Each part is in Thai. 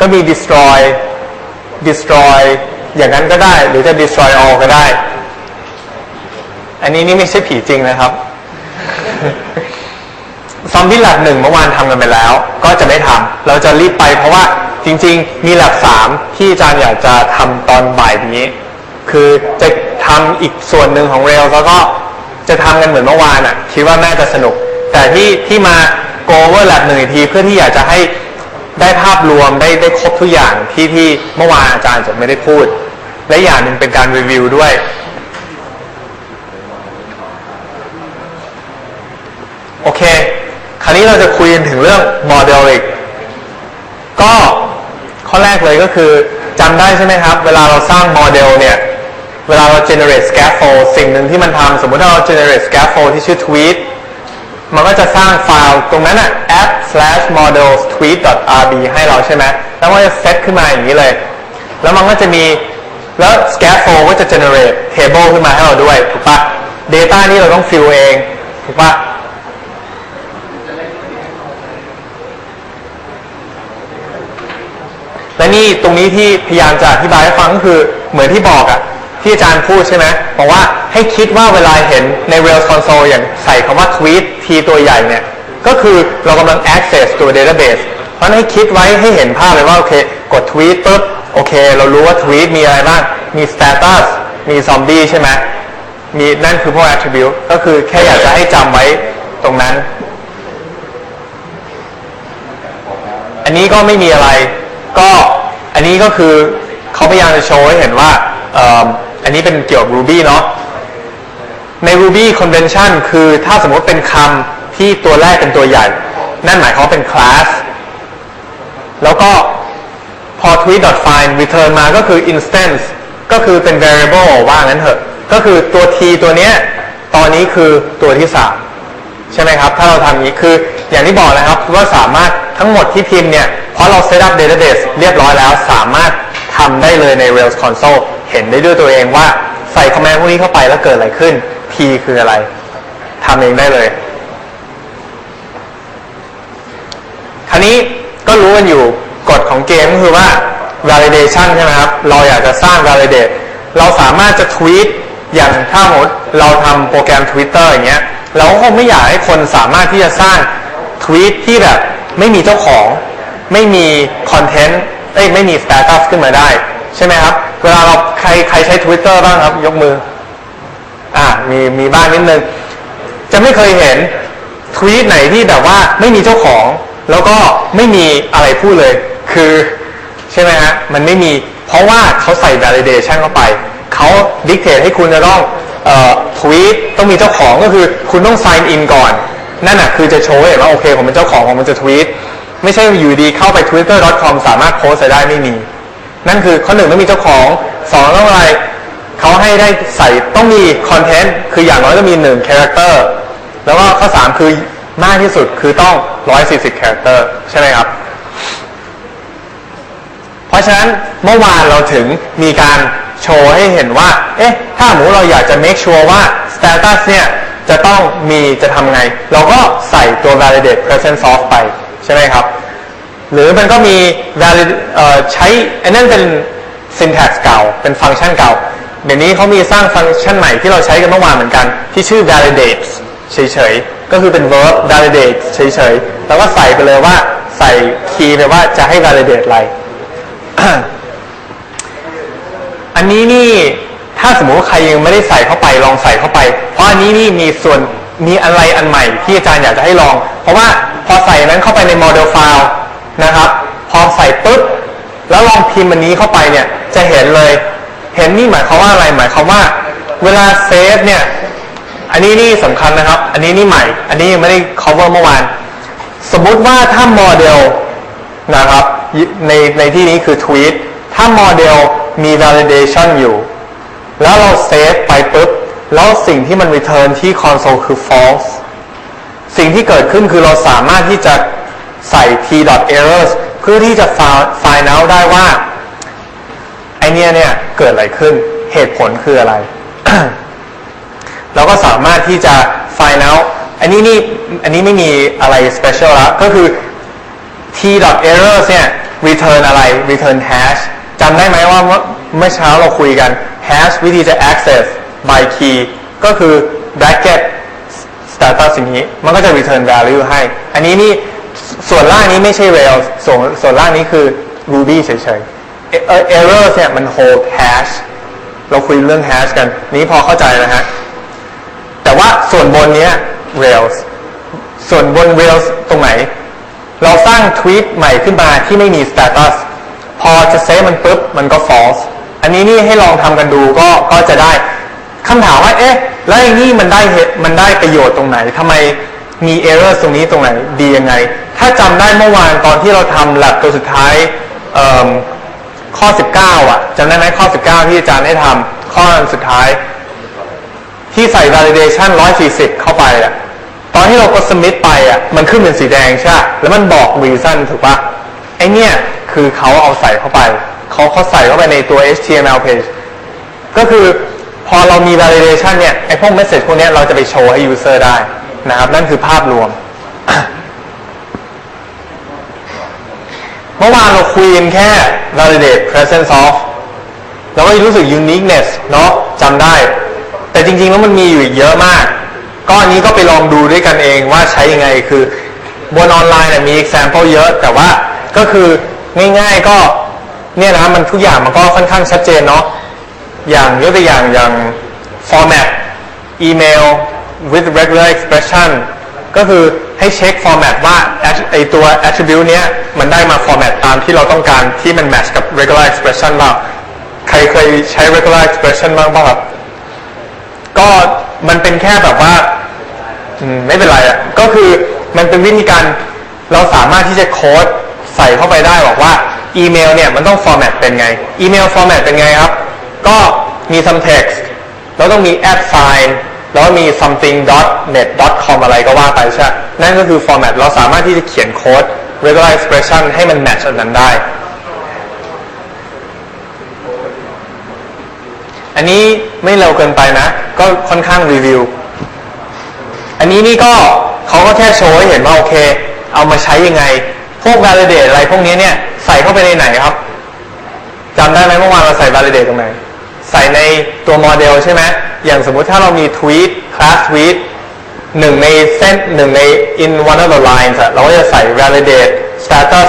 ก็มี destroy destroy อย่างนั้นก็ได้ หรือจะ destroy all ก็ได้ อันนี้นี่ไม่ใช่ผีจริงนะครับ ซอมบี้แลบหนึ่งเมื่อวานทำกันไปแล้ว ก็จะไม่ทำเราจะรีบไปเพราะว่าจริง ๆ มีแลบสามที่อาจารย์อยากจะทำตอนบ่ายนี้ คือจะทำอีกส่วนหนึ่งของเรลแล้วก็จะทำกันเหมือนเมื่อวานอะ คิดว่าน่าจะสนุก แต่ที่ที่มา go over lab หนึ่งทีเพื่อที่อยากจะให้ ได้ภาพรวมได้ได้ครบทุกอย่างที่ที่เมื่อวานอาจารย์จะไม่ได้พูด และอย่างหนึ่งเป็นการรีวิวด้วย โอเค คราวนี้เราจะคุยกันถึงเรื่องโมเดลอีกก็ข้อแรกเลยก็คือจำได้ใช่ไหมครับ เวลาเราสร้างโมเดลเนี่ย เวลาเรา generate scaffold สิ่งหนึ่งที่มันทำสมมติถ้าเรา generate scaffold ที่ชื่อ tweet มันก็จะสร้างไฟล์ตรงนั้นอะ app slash models tweet rb ให้เราใช่ไหมแล้วมันจะเซตขึ้นมาอย่างนี้เลย แล้วมันก็จะมีแล้ว scaffold ก็จะ generate table ขึ้นมาให้เราด้วย ถูกปะ data นี่เราต้อง fill เอง ถูกปะและนี่ตรงนี้ที่พยายามจะอธิบายให้ฟังก็คือเหมือนที่บอกอะที่อาจารย์พูดใช่ไหมบอกว่าให้คิดว่าเวลาเห็นใน Rails console อย่างใส่คำว่า tweet ทีตัวใหญ่เนี่ย ก็คือเรากำลัง access ตัว database เพราะฉะนั้ให้คิดไว้ให้เห็นภาพเลยว่าโอเค กด tweet ปุ๊บโอเค เรารู้ว่า tweet มีอะไรบ้าง มี status มี zombie ใช่ไหมมีนั่นคือพวก attribute ก็คือแค่อยากจะให้จำไว้ตรงนั้น อันนี้ก็ไม่มีอะไร ก็อันนี้ก็คือเขาพยายามจะโชว์ให้เห็นว่าอ,อันนี้เป็นเกี่ยวกับ Ruby เนาะใน Ruby convention คือถ้าสมมติเป็นคำ ที่ตัวแรกเป็นตัวใหญ่ นั่นหมายความเป็น class แล้วก็พอ tweet.find return มาก็คือ instance ก็คือเป็น variable ว่างั้นเถอะ ก็คือตัว t ตัวเนี้ยตอนนี้คือตัวที่ 3 ใช่ไหมครับ ถ้าเราทำนี้คืออย่างที่บอกนะครับว่าสามารถทั้งหมดที่พิมพ์เนี่ยเพราะเราเซตอัพ database เรียบร้อยแล้วสามารถทำได้เลยใน Rails console เห็นได้ด้วยตัวเองว่าใส่คอมแมนด์พวกนี้เข้าไปแล้วเกิดอะไรขึ้น p คืออะไรทำเองได้เลย คราวนี้ก็รู้กันอยู่กฎของเกมก็คือว่า validation ใช่ไหมครับ เราอยากจะสร้าง validate เราสามารถจะ tweet อย่างถ้าสมมติเราทำโปรแกรม Twitter อย่างเงี้ย เราก็คงไม่อยากให้คนสามารถที่จะสร้าง tweet ที่แบบไม่มีเจ้าของ ไม่มีคอนเทนต์เอ้ยไม่มี status ขึ้นมาได้ ใช่ไหมครับ เวลาเราใครใครใช้ Twitter บ้างครับ ยกมือ อ่ามีมีบ้างนิดนึง จะไม่เคยเห็นทวีตไหนที่แบบว่าไม่มีเจ้าของ แล้วก็ไม่มีอะไรพูดเลย คือใช่ไหมฮะมันไม่มีเพราะว่าเขาใส่ validation เข้าไป เขาดิกเ e ให้คุณจะต้องทวีตต้องมีเจ้าของก็คือคุณต้อง sign in ก่อน นั่นน่ะคือจะโชว์เห็นว่าโอเค ผมเป็นเจ้าของผมมันจะทวีตไม่ใช่อยู่ดีเข้าไป twitter.com สามารถโพสได้ไม่มี นั่นคือข้อหนึ่งต้องมีเจ้าของสองต้องอะไรเขาให้ได้ใส่ต้องมีคอนเทนต์คืออย่างน้อยต้องมีหนึ่งคาแรคเตอร์แล้วก็ข้อสามคือ มากที่สุดคือต้อง 140คาแรคเตอร์ใช่ไหมครับ เพราะฉะนั้นเมื่อวานเราถึงมีการโชว์ให้เห็นว่า เอ๊ะ ถ้าหมูเราอยากจะ make sure ว่า status เนี่ย จะต้องมีจะทำไง เราก็ใส่ตัว validate presence of ไป ใช่ไหมครับ หรือมันก็มี valid เอ่อใช้อันนั้นเป็น syntax เก่า เป็นฟังก์ชันเก่า เดี๋ยวนี้เขามีสร้างฟังก์ชันใหม่ที่เราใช้กันเมื่อวานเหมือนกัน ที่ชื่อ validate เฉยๆ ก็คือเป็น verb validate เฉยๆ แล้วก็ใส่ไปเลยว่าใส่คีย์ไปว่าจะให้ validate อะไร อันนี้นี่ถ้าสมมติว่าใครยังไม่ได้ใส่เข้าไปลองใส่เข้าไป เพราะอันนี้นี่มีส่วนมีอะไรอันใหม่ที่อาจารย์อยากจะให้ลอง เพราะว่าพอใส่นั้นเข้าไปในโมเดลไฟล์นะครับ พอใส่ปุ๊บแล้วลองพิมพ์อันนี้เข้าไปเนี่ยจะเห็นเลย เห็นนี่หมายความว่าอะไรหมายความว่า เวลาเซฟเนี่ย อันนี้นี่สำคัญนะครับ อันนี้นี่ใหม่ อันนี้ยังไม่ได้ cover เมื่อวาน สมมุติว่าถ้าโมเดลนะครับในในที่นี้คือ tweet ถ้าโมเดลมี validation อยู่ แล้วเราเซฟไปปุ๊บ แล้วสิ่งที่มัน return ที่ console คือ false สิ่งที่เกิดขึ้นคือเราสามารถที่จะใส่ t.errors เพื่อที่จะ find out ได้ว่าไอเนี้ยเนี่ยเกิดอะไรขึ้น เหตุผลคืออะไร เราก็สามารถที่จะ find out อันนี้นี่อันนี้ไม่มีอะไร special ล้วก็คือ t.errors เนี่ย return อะไร return hash จำได้ไหมว่าเมื่อเช้าเราคุยกัน hash วิธีจะ access by key ก็คือ bracket status อย่างนี้ มันก็จะ return value ให้ อันนี้นี่ส่วนล่างนี้ไม่ใช่ Rails ส่วนส่วนล่างนี้คือ Ruby เฉยๆ error เนี่ยมัน hold hash เราคุยเรื่อง hash กัน นี้พอเข้าใจนะฮะ ส่วนบนเนี้ย Rails ส่วนบน Rails ตรงไหน เราสร้างทวีตใหม่ขึ้นมาที่ไม่มี status พอจะเซฟมันปุ๊บ มันก็ false อันนี้นี่ให้ลองทำกันดูก็ก็จะได้คำถามว่า เอ๊ะ แล้วไอ้นี่มันได้เหตุมันได้ประโยชน์ตรงไหนทำไมมี error ตรงนี้ตรงไหนดียังไง ถ้าจำได้เมื่อวานตอนที่เราทำ lab ตัวสุดท้ายข้อ 19 อะจำได้ไหมข้อ 19 ที่อาจารย์ให้ทำข้อสุดท้าย ที่ใส่ validation 140 เข้าไปอะตอนที่เรากด submit ไปอะมันขึ้นเป็นสีแดงใช่แล้วมันบอก reason ถูกปะไอเนี่ยคือเขาเอาใส่เข้าไป เขาเขาใส่เข้าไปในตัว HTML page ก็คือพอเรามี validation เนี่ยไอพวก message พวกเนี้ยเราจะไปโชว์ให้ user ได้นะครับนั่นคือภาพรวม เมื่อวานเราคุยกันแค่ validate presence of แล้วก็รู้สึก uniqueness เนาะจำได้ ริงๆแล้วมันมีอยู่อีกเยอะมากก็อันนี้ก็ไปลองดูด้วยกันเองว่าใช้ยังไงคือบนออนไลน์เนี่ยมี example เยอะแต่ว่าก็คือง่ายๆก็เนี่ยนะมันทุกอย่างมันก็ค่อนข้างชัดเจนเนาะอย่างยกตัวอย่างอย่าง format email with regular expression ก็คือให้เช็ค format ว่าไอตัว attribute เนี้ยมันได้มา format ตามที่เราต้องการที่มัน match กับ regular expression เปล่าใครเคยใช้ regular expression บ้างเปล่าครับ ก็มันเป็นแค่แบบว่าไม่เป็นไรอะก็คือมันเป็นวิธีการเราสามารถที่จะโค้ดใส่เข้าไปได้บอกว่าอีเมลเนี่ยมันต้อง format เป็นไงอีเมล format เป็นไงครับ ก็มี some text แล้วต้องมี add sign แล้วมี something net com อะไรก็ว่าไปใช่ไหมนั่นก็คือ format เราสามารถที่จะเขียนโค้ด regular expression ให้มัน match อันนั้นได้ อันนี้ไม่เร็วเกินไปนะ ก็ค่อนข้างรีวิว อันนี้นี่ก็เขาก็แค่โชว์ให้เห็นว่าโอเค เอามาใช้ยังไง พวก validate อะไรพวกนี้เนี่ยใส่เข้าไปในไหนครับจำได้ไหมเมื่อวานเราใส่ validate ตรงไหน ใส่ในตัวโมเดลใช่ไหมอย่างสมมุติถ้าเรามี tweet class tweet หนึ่งในเส้นหนึ่งใน in one of the lines อะเราก็จะใส่ validate status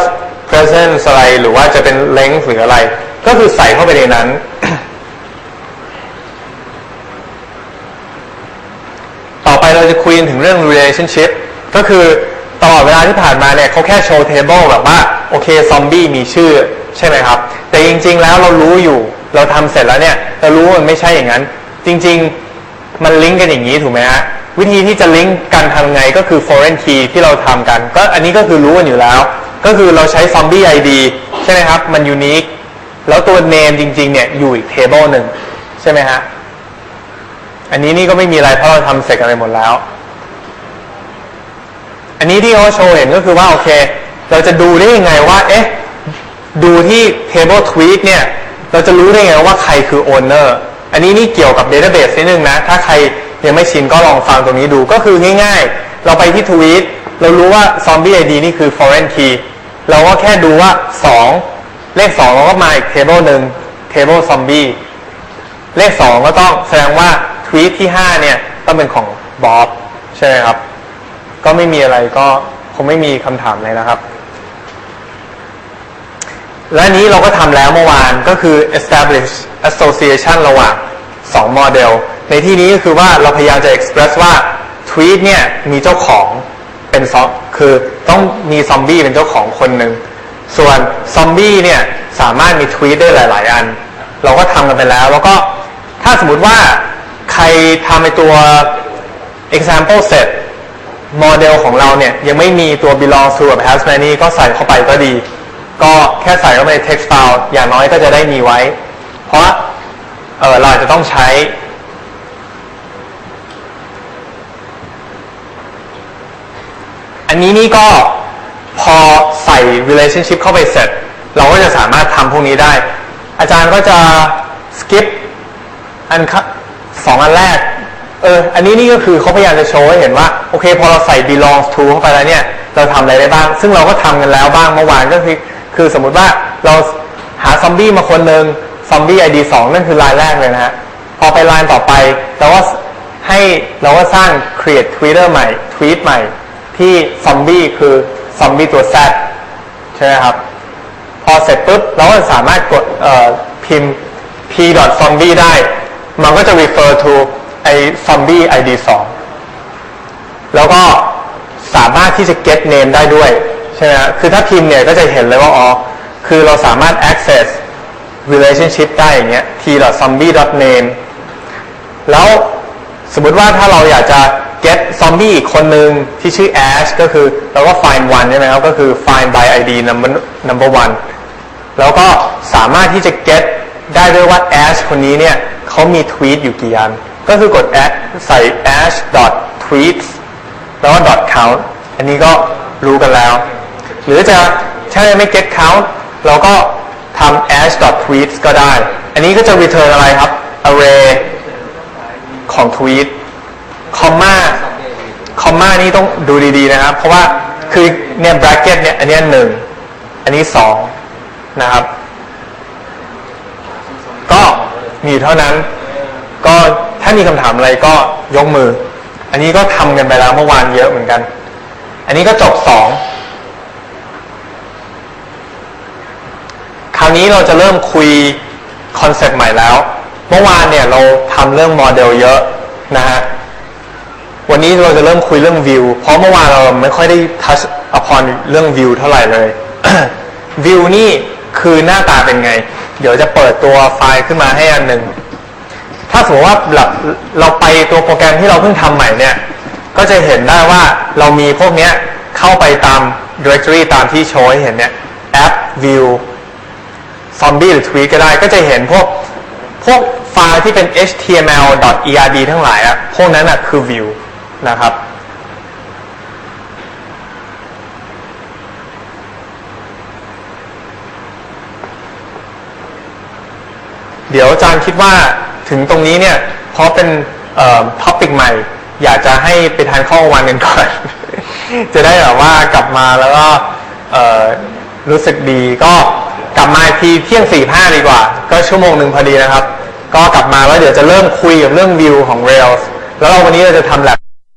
presence อะไรหรือว่าจะเป็น length หรืออะไร ก็คือใส่เข้าไปในนั้น ต่อไป เราจะคุยถึงเรื่อง relationship ก็คือตลอดเวลาที่ผ่านมาเนี่ยเขาแค่โชว์ table แบบว่า โอเค ซอมบี้มีชื่อใช่ไหมครับ แต่จริง ๆ แล้วเรารู้อยู่เราทำเสร็จแล้วเนี่ย เรารู้ว่ามันไม่ใช่อย่างนั้น จริง ๆ มันลิงก์กันอย่างนี้ถูกไหมฮะวิธีที่จะลิงก์กันทำไงก็คือ foreign key ที่เราทำกัน ก็อันนี้ก็คือรู้กันอยู่แล้ว ก็คือเราใช้ zombie ID ใช่ไหมครับ มัน unique แล้วตัว name จริง ๆ เนี่ยอยู่อีก table หนึ่งใช่ไหมฮะ อันนี้นี่ก็ไม่มีอะไรเพราะเราทำเสร็จกันไปหมดแล้ว อันนี้ที่เขาโชว์เห็นก็คือว่าโอเค เราจะดูได้ยังไงว่า เอ๊ะ ดูที่ table tweet เนี่ย เราจะรู้ได้ไงว่าใครคือ owner อันนี้นี่เกี่ยวกับ database นิดนึงนะ ถ้าใครยังไม่ชินก็ลองฟังตรงนี้ดูก็คือง่ายๆ เราไปที่ tweet เรารู้ว่า zombie ID นี่คือ foreign key เราก็แค่ดูว่า 2 เลข 2 เราก็มาอีก table หนึ่ง table zombie เลข 2 ก็ต้องแสดงว่า ทวีตที่5เนี่ยต้องเป็นของบ๊อบใช่ไหมครับ ก็ไม่มีอะไรก็คงไม่มีคำถามเลยนะครับ และนี้เราก็ทำแล้วเมื่อวานก็คือ establish association ระหว่าง2โมเดล ในที่นี้ก็คือว่าเราพยายามจะ express ว่าทวีตเนี่ยมีเจ้าของเป็นซอคือต้องมีซอมบี้เป็นเจ้าของคนหนึ่ง ส่วนซอมบี้เนี่ยสามารถมีทวีตได้หลาย ๆ อัน เราก็ทำกันไปแล้ว แล้วก็ถ้าสมมติว่า รทำในตัว example set โมเดลของเราเนี่ย ยังไม่มีตัว belongs to กับ has many ก็ใส่เข้าไปก็ดี ก็แค่ใส่เข้าไปใน text file อย่างน้อยก็จะได้มีไว้ เพราะเออเราจจะต้องใช้ อันนี้นี่ก็พอใส่ relationship เข้าไปเสร็จ เราก็จะสามารถทำพวกนี้ได้ อาจารย์ก็จะ skip อันค่ะ สองอันแรก เออ อันนี้นี่ก็คือเขาพยายามจะโชว์ให้เห็นว่า โอเค พอเราใส่ belongs to เข้าไปแล้วเนี่ย เราทำอะไรได้บ้าง ซึ่งเราก็ทำกันแล้วบ้างเมื่อวานก็คือ คือสมมุติว่าเราหาซอมบี้มาคนหนึ่งซอมบี้ ID 2นั่นคือลายแรกเลยนะฮะ พอไปลายต่อไปเราก็ให้เราก็สร้าง create Twitter ใหม่ tweet ใหม่ ที่ซอมบี้คือซอมบี้ตัว Z ใช่ไหมครับ พอเสร็จปุ๊บเราก็สามารถกดเอ่อพิมพ์ p zombie ได้ มันก็จะ refer to ไอ้ zombie id 2แล้วก็สามารถที่จะ get name ได้ด้วย ใช่ไหมคือถ้าพิมพ์เนี่ยก็จะเห็นเลยว่าอ๋อ คือเราสามารถ access relationship ได้อย่างเงี้ย t zombie name แล้วสมมติว่าถ้าเราอยากจะ get zombie อีกคนหนึ่งที่ชื่อ Ash ก็คือเราก็ find one ใช่ไหมครับ ก็คือ find by id number number one แล้วก็สามารถที่จะ get ได้ด้วยว่า Ash คนนี้เนี่ย เขามีทวีตอยู่กี่อัน ก็คือกด add ใส่ ash dot tweets แล้วก็ dot count อันนี้ก็รู้กันแล้ว หรือจะถ้าไม่ get count เราก็ทำ ash dot tweets ก็ได้ อันนี้ก็จะ return อะไรครับ array ของ tweet คอมมาคอมมานี่ต้องดูดีๆนะครับ เพราะว่าคือเนี่ย bracket เนี่ย อันนี้หนึ่ง อันนี้สองนะครับ ก็ มีเท่านั้น ก็ถ้ามีคำถามอะไรก็ยกมือ อันนี้ก็ทำกันไปแล้วเมื่อวานเยอะเหมือนกัน อันนี้ก็จบสองคราวนี้เราจะเริ่มคุยคอนเซ็ปต์ใหม่แล้ว เมื่อวานเนี่ยเราทำเรื่องโมเดลเยอะนะฮะวันนี้เราจะเริ่มคุยเรื่องวิว เพราะเมื่อวานเราไม่ค่อยได้ touch upon เรื่องวิวเท่าไหร่เลย วิวนี่คือหน้าตาเป็นไง เดี๋ยวจะเปิดตัวไฟล์ขึ้นมาให้อันหนึ่ง ถ้าสมมติว่าเราเราไปตัวโปรแกรมที่เราเพิ่งทำใหม่เนี่ย ก็จะเห็นได้ว่าเรามีพวกเนี้ยเข้าไปตาม directory ตามที่โชว์ให้เห็นเนี่ย app view zombie หรือ tweet ก็ได้ ก็จะเห็นพวกพวกไฟล์ที่เป็น html .erd ทั้งหลายอะพวกนั้นอะคือ view นะครับ เดี๋ยวอาจารย์คิดว่าถึงตรงนี้เนี่ยเพราะเป็นท็อปิกใหม่ อยากจะให้ไปทานข้าววันกันก่อน จะได้แบบว่ากลับมาแล้วก็รู้สึกดีก็กลับมาทีเที่ยงสี่ห้าดีกว่า ก็ชั่วโมงหนึ่งพอดีนะครับ ก็กลับมาแล้วเดี๋ยวจะเริ่มคุยกับเรื่องวิวของ Rails แล้วเราวันนี้เราจะทำแลบ